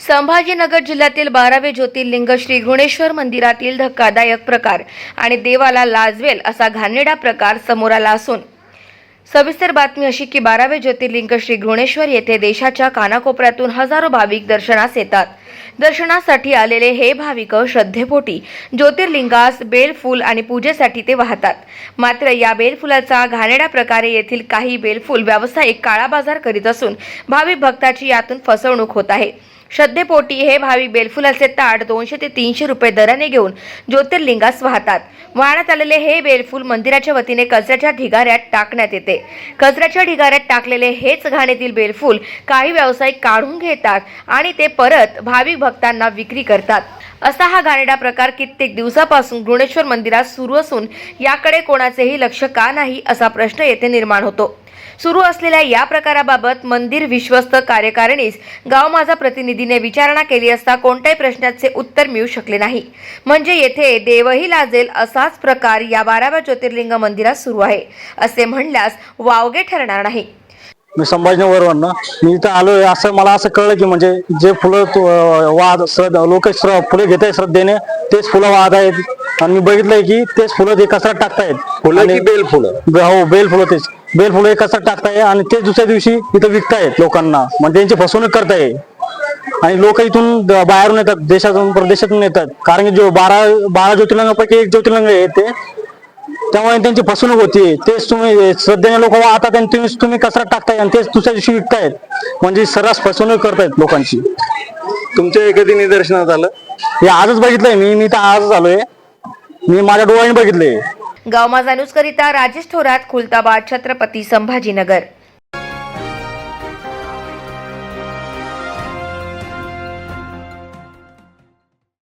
संभाजीनगर जिल्ह्यातील बारावे ज्योतिर्लिंग श्री गुणेश्वर मंदिरातील धक्कादायक प्रकार आणि देवाला लाजवेल असा घाणेडा प्रकार समोर आला असून सविस्तर बातमी अशी की बारावे ज्योतिर्लिंग श्री घृणेश्वर येथे देशाच्या कानाकोपऱ्यातून हजारो भाविक दर्शनास येतात. दर्शनासाठी आलेले हे भाविक श्रद्धेपोटी ज्योतिर्लिंगास बेलफूल आणि पूजेसाठी ते वाहतात. मात्र या बेलफुलाचा घाणेड्या प्रकारे येथील काही बेलफूल व्यावसायिक काळा बाजार करीत असून भाविक भक्ताची यातून फसवणूक होत आहे. श्रद्धेपोटी हे भाविक बेलफुलाचे ताट दोनशे ते तीनशे रुपये दराने घेऊन ज्योतिर्लिंगास वाहतात. वाहण्यात आलेले हे बेलफूल मंदिराच्या वतीने कचऱ्याच्या ढिगाऱ्यात टाकण्यात येते. कचऱ्याच्या ढिगाऱ्यात टाकलेले हेच घाणेतील बेलफूल काही व्यावसायिक काढून घेतात आणि ते परत भाविक भक्तांना विक्री करतात. असा हा घाणेडा प्रकार कित्येक दिवसापासून गुणेश्वर मंदिरात सुरू असून याकडे कोणाचेही लक्ष का नाही असा प्रश्न येथे निर्माण होतो. सुरू असलेल्या या प्रकाराबाबत मंदिर विश्वस्त कार्यकारिणीस गाव माझा प्रतिनिधीने विचारणा केली असता कोणत्याही प्रश्नाचे उत्तर मिळू शकले नाही. म्हणजे येथे देवही लाजेल असाच प्रकार या बाराव्या ज्योतिर्लिंग मंदिरात सुरू आहे असे म्हणल्यास वावगे ठरणार नाही. मी संभाजीनगरवरनं मी इथं आलोय असं मला असं कळलं की म्हणजे जे फुलं तो, वाद श्रद्धा लोक फुले घेत आहेत श्रद्धेने तेच फुलं वाद आहेत. आणि मी बघितलंय की तेच फुलं ते कचऱ्यात टाकतायत. फुलं बेल फुलं? हो बेल फुलं तेच. बेल फुलं कचऱ्यात टाकताय आणि तेच दुसऱ्या दिवशी इथं विकतायत लोकांना. म्हणजे त्यांची फसवणूक करताय. आणि लोक इथून बाहेरून येतात देशातून परदेशातून येतात. कारण की जो बारा बारा ज्योतिर्लिंगापैकी एक ज्योतिर्लिंग आहे ते त्यामुळे त्यांची फसवणूक होती. तेच तुम्ही श्रद्धेने लोक वाहतात आणि तुम्ही तुम्ही कचरा टाकताय आणि तेच दुसऱ्या दिवशी विकतायत. म्हणजे सर्रास फसवणूक करतायत लोकांची. तुमच्या हे कधी निदर्शनात आलं? हे आजच बघितलंय मी. मी तर आजच आलोय. मी माझ्या डोळ्याने बघितलंय. गाव माझा न्यूज करिता राजेश थोरात खुलताबाद छत्रपती संभाजीनगर.